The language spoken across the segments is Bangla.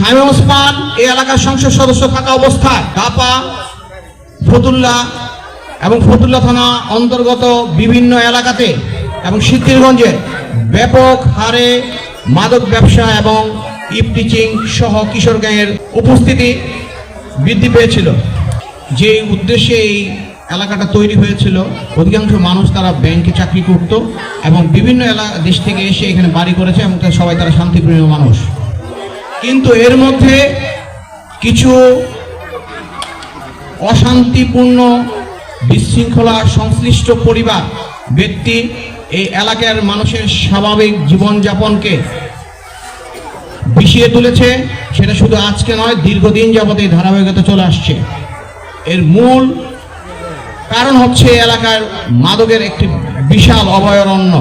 শামীম ওসমান, এই এলাকার সংসদ সদস্য থাকা অবস্থায় কাপা ফতুল্লা এবং ফতুল্লা থানা অন্তর্গত বিভিন্ন এলাকাতে এবং সিদ্ধিরগঞ্জে ব্যাপক হারে মাদক ব্যবসা এবং ইপটিচিং সহ কিশোর গ্যাংয়ের উপস্থিতি বৃদ্ধি পেয়েছিল। যে উদ্দেশ্যে এই এলাকাটা তৈরি হয়েছিল, অধিকাংশ মানুষ তারা ব্যাংকে চাকরি করত এবং বিভিন্ন এলাকা দেশ থেকে এসে এখানে বাড়ি করেছে এবং সবাই তারা শান্তিপ্রিয় মানুষ। কিন্তু এর মধ্যে কিছু অশান্তিপূর্ণ বিশৃঙ্খলা সংশ্লিষ্ট পরিবার, ব্যক্তি এই এলাকার মানুষের স্বাভাবিক জীবনযাপনকে বিষিয়ে তুলেছে। সেটা শুধু আজকে নয়, দীর্ঘদিন যাবত এই ধারাবাহিকতা চলে আসছে। এর মূল কারণ হচ্ছে এলাকার মাদকের একটি বিশাল অভয়ারণ্য।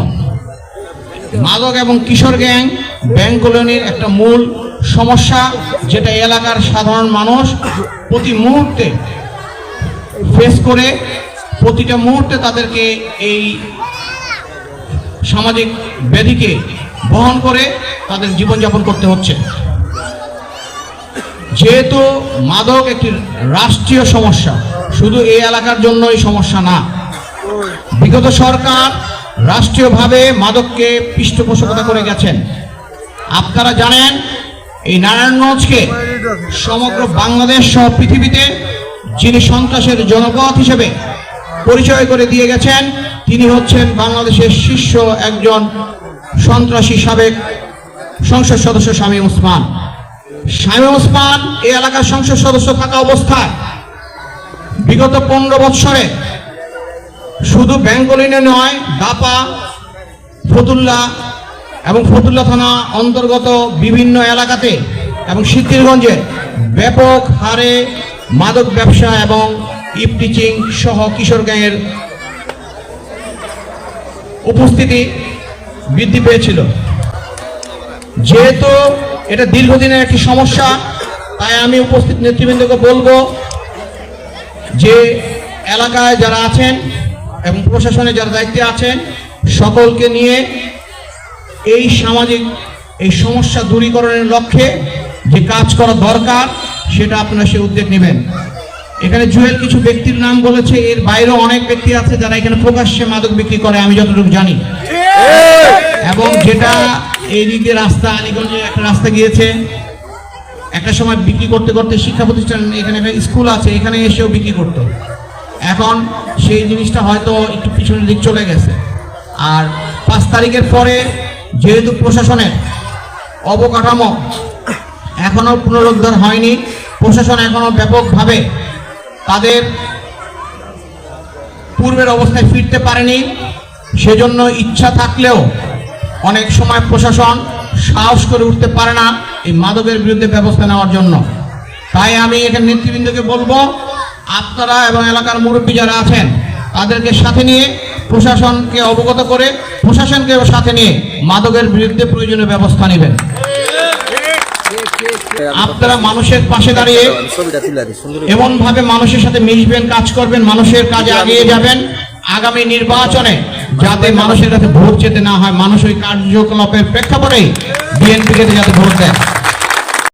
মাদক এবং কিশোর গ্যাং, ব্যাংক কলোনির একটা মূল সমস্যা যেটা এলাকার সাধারণ মানুষ প্রতি মুহূর্তে ফেস করে, প্রতিটা মুহূর্তে তাদেরকে এই সামাজিক ব্যাধিকে বহন করে তাদের জীবনযাপন করতে হচ্ছে। যেহেতু মাদক একটি রাষ্ট্রীয় সমস্যা, শুধু এই এলাকার জন্যই সমস্যা না। বিগত সরকার রাষ্ট্রীয়ভাবে মাদককে পৃষ্ঠপোষকতা করে গেছেন। আপনারা জানেন এই নারায়ণগঞ্জকে সমগ্র বাংলাদেশ সহ পৃথিবীতে যিনি সন্ত্রাসের জনপথ হিসেবে পরিচয় করে দিয়ে গেছেন, তিনি হচ্ছেন বাংলাদেশের শীর্ষ একজন সন্ত্রাসী সাবেক সংসদ সদস্য শামীম ওসমান। শামীম ওসমান এই এলাকার সংসদ সদস্য থাকা অবস্থায় বিগত পনেরো বৎসরে শুধু বেঙ্গলিনে নয়, দাপা, ফতুল্লা এবং ফতুল্লা থানা অন্তর্গত বিভিন্ন এলাকাতে এবং সিদ্ধিরগঞ্জে ব্যাপক হারে মাদক ব্যবসা এবং ইপটিচিং সহ কিশোর গ্যাংয়ের উপস্থিতি বৃদ্ধি পেয়েছিল। যেহেতু এটা দীর্ঘদিনের একটি সমস্যা, তাই আমি উপস্থিত নেতৃবৃন্দকে বলব যে এলাকায় যারা আছেন এবং প্রশাসনে যারা দায়িত্বে আছেন, সকলকে নিয়ে এই সামাজিক, এই সমস্যা দূরীকরণের লক্ষ্যে যে কাজ করা দরকার, সেটা আপনারা সে উদ্যোগ নেবেন। এখানে জুয়েল কিছু ব্যক্তির নাম বলেছে, এর বাইরেও অনেক ব্যক্তি আছে যারা এখানে প্রকাশ্যে মাদক বিক্রি করে, আমি যতটুকু জানি। এবং যেটা এই দিকে রাস্তা, আলীগঞ্জে একটা রাস্তা গিয়েছে, একটা সময় বিক্রি করতে করতে শিক্ষা প্রতিষ্ঠান, এখানে একটা স্কুল আছে, এখানে এসেও বিক্রি করতো। এখন সেই জিনিসটা হয়তো একটু পিছনের দিক চলে গেছে। আর পাঁচ তারিখের পরে যেহেতু প্রশাসনের অবকাঠামো এখনও পুনরুদ্ধার হয়নি, প্রশাসন এখনও ব্যাপকভাবে তাদের পূর্বের অবস্থায় ফিরতে পারেনি, সেজন্য ইচ্ছা থাকলেও অনেক সময় প্রশাসন সাহস করে উঠতে পারে না এই মাদকের বিরুদ্ধে ব্যবস্থা নেওয়ার জন্য। তাই আমি এখানে নেতৃবৃন্দকে বলব, আপনারা এবং এলাকার মুরব্বী যারা আছেন, তাদেরকে সাথে নিয়ে প্রশাসনকে অবগত করে, প্রশাসনকে সাথে নিয়ে মাদকের বিরুদ্ধে প্রয়োজনীয় ব্যবস্থা নেবেন। আপনারা মানুষের পাশে দাঁড়িয়ে এমন ভাবে মানুষের সাথে মিশবেন, কাজ করবেন, মানুষের কাজে এগিয়ে যাবেন। আগামী নির্বাচনে যাতে মানুষের কাছে ভোট যেতে না হয়, মানুষ ওই কার্যকলাপের প্রেক্ষাপটেই বিএনপিকে যাতে ভোট দেয়।